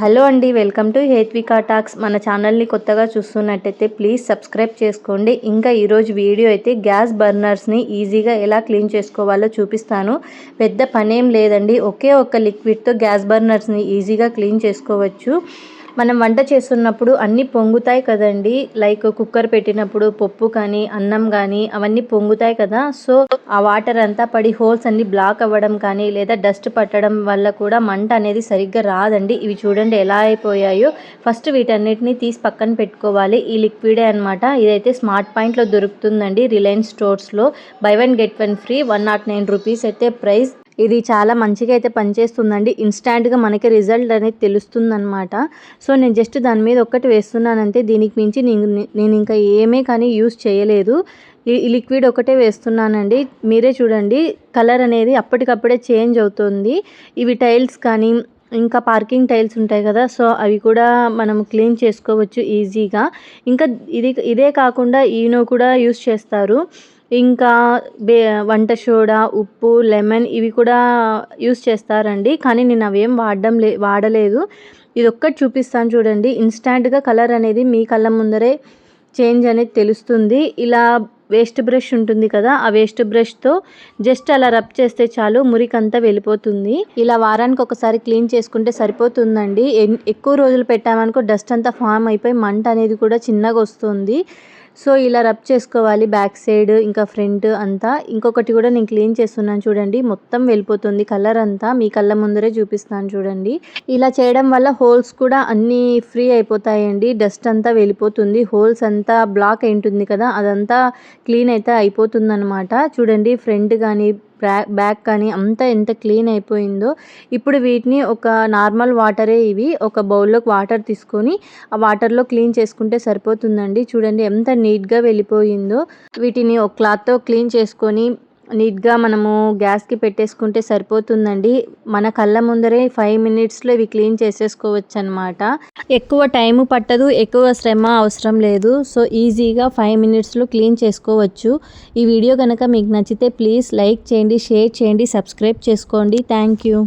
Hello అండి welcome to Hethvika talks. మన ఛానల్ని కొత్తగా చూస్తున్నట్టయితే ప్లీజ్ సబ్స్క్రైబ్ చేసుకోండి. ఇంకా ఈరోజు వీడియో అయితే గ్యాస్ బర్నర్స్ని ఈజీగా ఎలా క్లీన్ చేసుకోవాలో చూపిస్తాను. పెద్ద పనేం లేదండి ఒకే ఒక్క లిక్విడ్తో గ్యాస్ బర్నర్స్ని ఈజీగా క్లీన్ చేసుకోవచ్చు. మనం వంట చేస్తున్నప్పుడు అన్నీ పొంగుతాయి కదండి. లైక్ కుక్కర్ పెట్టినప్పుడు పప్పు కానీ అన్నం కానీ అవన్నీ పొంగుతాయి కదా. సో ఆ వాటర్ అంతా పడి హోల్స్ అన్ని బ్లాక్ అవ్వడం కానీ లేదా డస్ట్ పట్టడం వల్ల కూడా మంట అనేది సరిగ్గా రాదండి. ఇవి చూడండి ఎలా అయిపోయాయో. ఫస్ట్ వీటన్నిటిని తీసి పక్కన పెట్టుకోవాలి. ఈ లిక్విడే అనమాట ఇదైతే స్మార్ట్ పాయింట్లో దొరుకుతుందండి Reliance స్టోర్స్లో. Buy one get one free one not nine rupees అయితే ప్రైస్. ఇది చాలా మంచిగా అయితే పనిచేస్తుందండి. ఇన్స్టాంట్గా మనకి రిజల్ట్ అనేది తెలుస్తుందనమాట సో నేను జస్ట్ దాని మీద ఒక్కటి వేస్తున్నానంటే దీనికి మించి నేను నేను ఇంకా ఏమే కానీ యూస్ చేయలేదు. ఈ లిక్విడ్ ఒకటే వేస్తున్నానండి. మీరే చూడండి కలర్ అనేది అప్పటికప్పుడే చేంజ్ అవుతుంది. ఇవి టైల్స్ కానీ ఇంకా పార్కింగ్ టైల్స్ ఉంటాయి కదా సో అవి కూడా మనం క్లీన్ చేసుకోవచ్చు ఈజీగా. ఇంకా ఇది ఇదే కాకుండా ఈనో కూడా యూస్ చేస్తారు. ఇంకా బే వంట సోడా ఉప్పు లెమన్ ఇవి కూడా యూస్ చేస్తారండి. కానీ నేను అవేం వాడడం లే వాడలేదు. ఇది ఒక్కటి చూపిస్తాను చూడండి. ఇన్స్టాంట్గా కలర్ అనేది మీ కళ్ళ ముందరే చేంజ్ అనేది తెలుస్తుంది. ఇలా వేస్ట్ బ్రష్ ఉంటుంది కదా ఆ వేస్ట్ బ్రష్తో జస్ట్ అలా రబ్ చేస్తే చాలు మురికంతా వెళ్ళిపోతుంది. ఇలా వారానికి ఒకసారి క్లీన్ చేసుకుంటే సరిపోతుందండి. ఎక్కువ రోజులు పెట్టామనుకో డస్ట్ అంతా ఫామ్ అయిపోయి మంట అనేది కూడా చిన్నగా వస్తుంది. సో ఇలా రబ్ చేసుకోవాలి బ్యాక్ సైడ్ ఇంకా ఫ్రంట్ అంతా. ఇంకొకటి కూడా నేను క్లీన్ చేస్తున్నాను చూడండి. మొత్తం వెళ్ళిపోతుంది కలర్ అంతా. మీ కళ్ళ ముందరే చూపిస్తాను చూడండి. ఇలా చేయడం వల్ల హోల్స్ కూడా అన్నీ ఫ్రీ అయిపోతాయండి. డస్ట్ అంతా వెళ్ళిపోతుంది. హోల్స్ అంతా బ్లాక్ అయింటుంది కదా అదంతా క్లీన్ అయితే అయిపోతుంది అనమాట చూడండి ఫ్రంట్ కానీ బ్యాక్ బ్యాక్ కానీ అంతా ఎంత క్లీన్ అయిపోయిందో. ఇప్పుడు వీటిని ఒక నార్మల్ వాటరే ఇవి. ఒక బౌల్లోకి వాటర్ తీసుకొని ఆ వాటర్లో క్లీన్ చేసుకుంటే సరిపోతుందండి. చూడండి ఎంత నీట్గా వెళ్ళిపోయిందో. వీటిని ఒక క్లాత్తో క్లీన్ చేసుకొని నీట్గా మనము గ్యాస్కి పెట్టేసుకుంటే సరిపోతుందండి. మన కళ్ళ ముందరే ఫైవ్ మినిట్స్లో ఇవి క్లీన్ చేసేసుకోవచ్చు అనమాట ఎక్కువ టైం పట్టదు ఎక్కువ శ్రమ అవసరం లేదు. సో ఈజీగా ఫైవ్ మినిట్స్లో క్లీన్ చేసుకోవచ్చు. ఈ వీడియో కనుక మీకు నచ్చితే ప్లీజ్ లైక్ చేయండి షేర్ చేయండి సబ్స్క్రైబ్ చేసుకోండి. Thank you.